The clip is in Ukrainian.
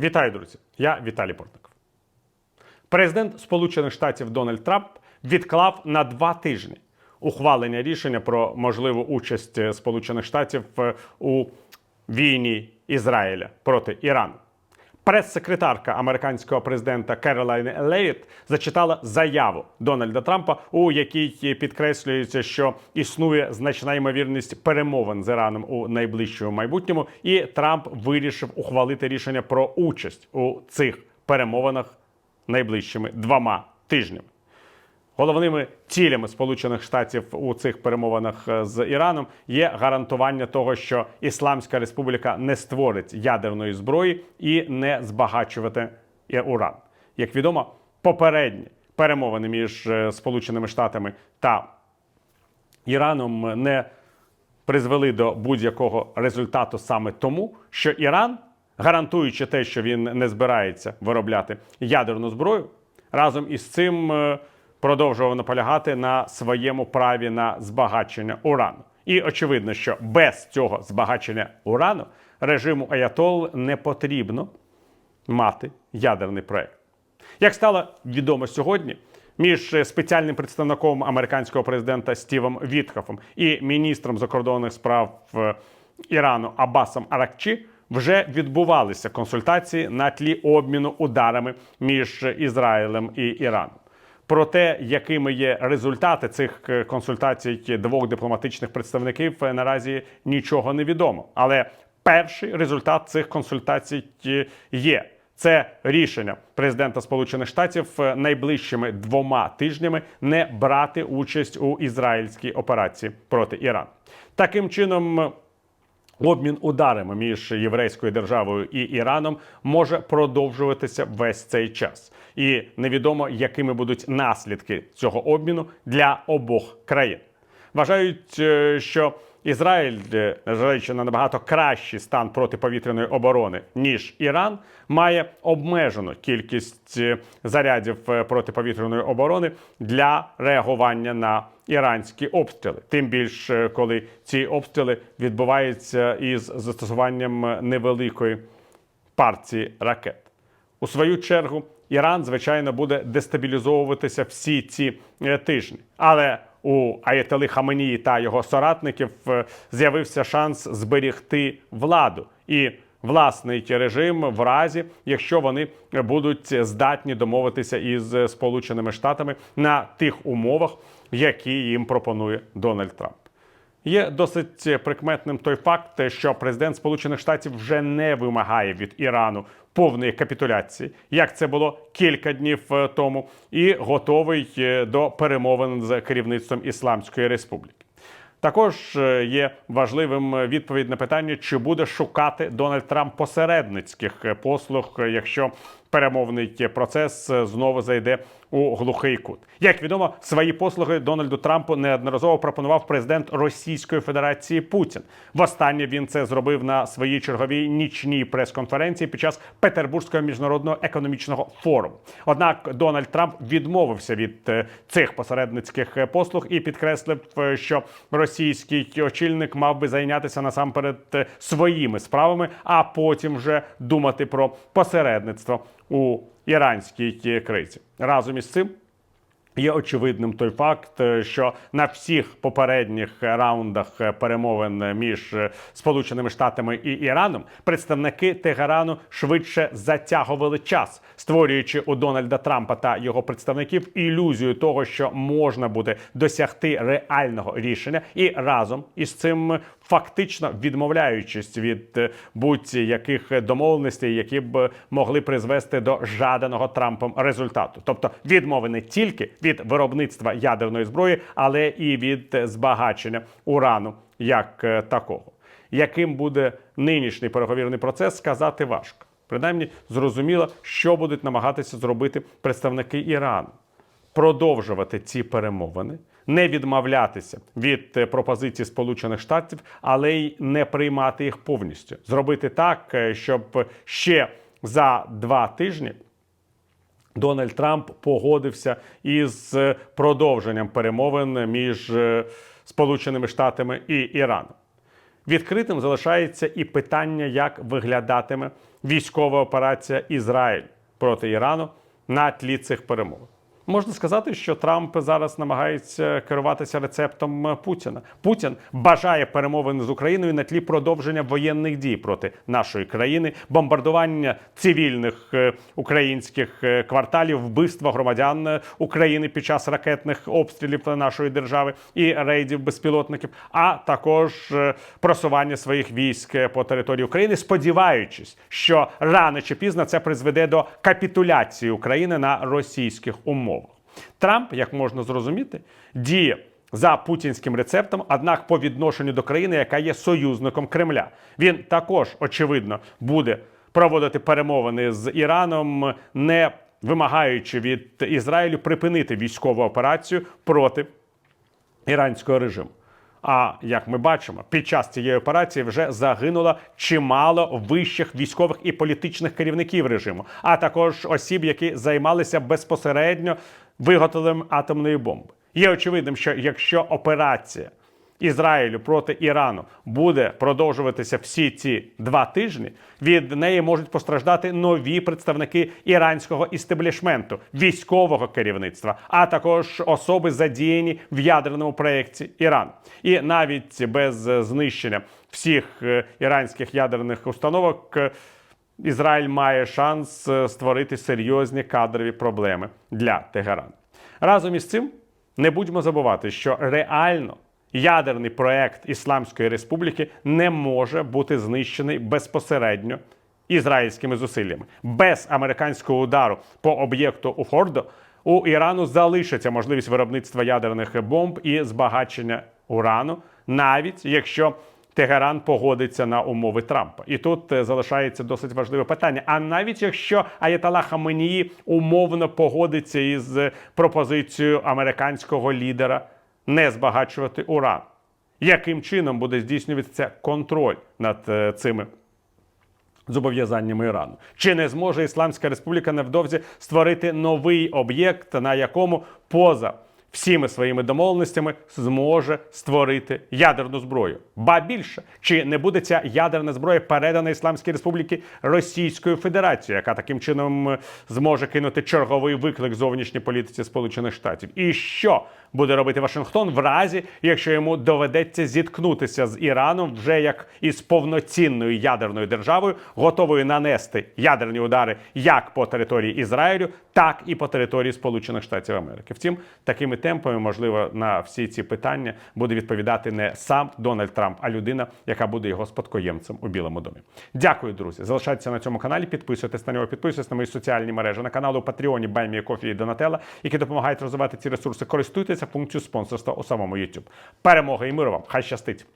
Вітаю, друзі! Я Віталій Портников. Президент Сполучених Штатів Дональд Трамп відклав на два тижні ухвалення рішення про можливу участь Сполучених Штатів е, у війні Ізраїля проти Ірану. Прес-секретарка американського президента Керолайни Лейт зачитала заяву Дональда Трампа, у якій підкреслюється, що існує значна ймовірність перемовин з Іраном у найближчому майбутньому, і Трамп вирішив ухвалити рішення про участь у цих перемовинах найближчими двома тижнями. Головними цілями Сполучених Штатів у цих перемовинах е, з Іраном є гарантування того, що Ісламська Республіка не створить ядерної зброї і не збагачувати уран. Як відомо, попередні перемовини між е, Сполученими Штатами та Іраном не призвели до будь-якого результату саме тому, що Іран, гарантуючи те, що він не збирається виробляти ядерну зброю, разом із цим е, продовжував наполягати на своєму праві на збагачення урану. І очевидно, що без цього збагачення урану режиму Аятол не потрібно мати ядерний проект. Як стало відомо сьогодні, між спеціальним представником американського президента Стівом Вітхофом і міністром закордонних справ е, Ірану Абасом Аракчі вже відбувалися консультації на тлі обміну ударами між Ізраїлем і Іраном. Про те, якими є результати цих е, консультацій двох дипломатичних представників, е, наразі нічого не відомо. Але перший результат цих консультацій е, є. Це рішення президента Сполучених Штатів найближчими двома тижнями не брати участь у ізраїльській операції проти Ірану. Таким чином. Обмін ударами між єврейською державою і Іраном може продовжуватися весь цей час, і невідомо, якими будуть наслідки цього обміну для обох країн. Вважають, е, що Ізраїль, незважаючи на набагато кращий стан протиповітряної оборони ніж Іран, має обмежену кількість е, зарядів е, протиповітряної оборони для реагування на іранські обстріли. Тим більше, коли ці обстріли відбуваються із застосуванням невеликої партії ракет. У свою чергу, Іран, звичайно, буде дестабілізовуватися всі ці е, тижні. Але у Аятели Хаменії та його соратників е, з'явився шанс зберігти владу і власний режим в разі, якщо вони будуть здатні домовитися із Сполученими Штатами на тих умовах, які їм пропонує Дональд Трамп. Є досить прикметним той факт, що президент Сполучених Штатів вже не вимагає від Ірану повної капітуляції, як це було кілька днів е, тому, і готовий е, до перемовин з керівництвом Ісламської Республіки. Також е, є важливим відповідь на питання, чи буде шукати Дональд Трамп посередницьких послуг, якщо перемовний процес е, знову зайде у глухий кут. Як відомо, свої послуги Дональду Трампу неодноразово пропонував президент Російської Федерації Путін. Востаннє він це зробив на своїй черговій нічній прес-конференції під час Петербурзького міжнародного економічного форуму. Однак Дональд Трамп відмовився від е, цих посередницьких послуг і підкреслив, е, що російський очільник мав би зайнятися насамперед своїми справами, а потім вже думати про посередництво у іранській кризі. Разом із цим. Є очевидним той факт, е, що на всіх попередніх раундах е, перемовин між е, Сполученими Штатами і Іраном представники Тегерану швидше затягували час, створюючи у Дональда Трампа та його представників ілюзію того, що можна буде досягти реального рішення, і разом із цим фактично відмовляючись від будь-яких домовленостей, які б могли призвести до жаданого Трампом результату, тобто відмови не тільки від виробництва ядерної зброї, але і від збагачення урану як е, такого. Яким буде нинішній переговірний процес, сказати важко. Принаймні, зрозуміло, що будуть намагатися зробити представники Ірану продовжувати ці перемовини, не відмовлятися від е, пропозицій Сполучених Штатів, але й не приймати їх повністю. Зробити так, е, щоб ще за два тижні. Дональд Трамп погодився із е, продовженням перемовин між е, Сполученими Штатами і Іраном. Відкритим залишається і питання, як виглядатиме військова операція Ізраїль проти Ірану на тлі цих перемовин. Можна сказати, що Трамп зараз намагається керуватися рецептом Путіна. Путін бажає перемовин з Україною на тлі продовження воєнних дій проти нашої країни, бомбардування цивільних е, українських е, кварталів, вбивства громадян е, України під час ракетних обстрілів нашої держави і рейдів безпілотників, а також просування своїх військ по території України, сподіваючись, що рано чи пізно це призведе до капітуляції України на російських умовах. Трамп, як можна зрозуміти, діє за путінським рецептом, однак по відношенню до країни, яка є союзником Кремля. Він також, очевидно, буде проводити перемовини з Іраном, не вимагаючи від Ізраїлю припинити військову операцію проти іранського режиму. А як ми бачимо, під час цієї операції вже загинуло чимало вищих військових і політичних керівників режиму, а також осіб, які займалися безпосередньо виготовленням атомної бомби. Є очевидним, що якщо операція Ізраїлю проти Ірану буде продовжуватися всі ці два тижні, від неї можуть постраждати нові представники іранського істеблішменту, військового керівництва, а також особи задіяні в ядерному проєкті Ірану. І навіть без знищення всіх е, іранських ядерних установок. Ізраїль має шанс е, створити серйозні кадрові проблеми для Тегерану. Разом із цим не будьмо забувати, що реально ядерний проект Ісламської Республіки не може бути знищений безпосередньо ізраїльськими зусиллями. Без американського удару по об'єкту у Фордо у Ірану залишиться можливість виробництва ядерних бомб і збагачення урану, навіть якщо Тегеран погодиться на умови Трампа. І тут е, залишається досить важливе питання. А навіть якщо Аятала Хаменії умовно погодиться із е, пропозицією американського лідера не збагачувати уран, яким чином буде здійснюватися контроль над е, цими зобов'язаннями Ірану. Чи не зможе Ісламська Республіка невдовзі створити новий об'єкт, на якому поза всіми своїми домовленостями зможе створити ядерну зброю? Ба більше, чи не буде ця ядерна зброя передана Ісламській Республіці Російською Федерацією, яка таким чином зможе кинути черговий виклик зовнішній політиці Сполучених Штатів? І що буде робити Вашингтон в разі, якщо йому доведеться зіткнутися з Іраном вже як із повноцінною ядерною державою, готовою нанести ядерні удари як по території Ізраїлю, так і по території Сполучених Штатів Америки. Втім, такими темпами, можливо, на всі ці питання буде відповідати не сам Дональд Трамп, а людина, яка буде його спадкоємцем у Білому домі. Дякую, друзі. Залишайтеся на цьому каналі, підписуйтесь на нього, підписуйтесь на мої соціальні мережі, на канал у Патреоні Баймі Кофі і Донателла, які допомагають розвивати ці ресурси. Користуйтеся функцією спонсорства у самому YouTube. Перемоги і миру вам! Хай щастить!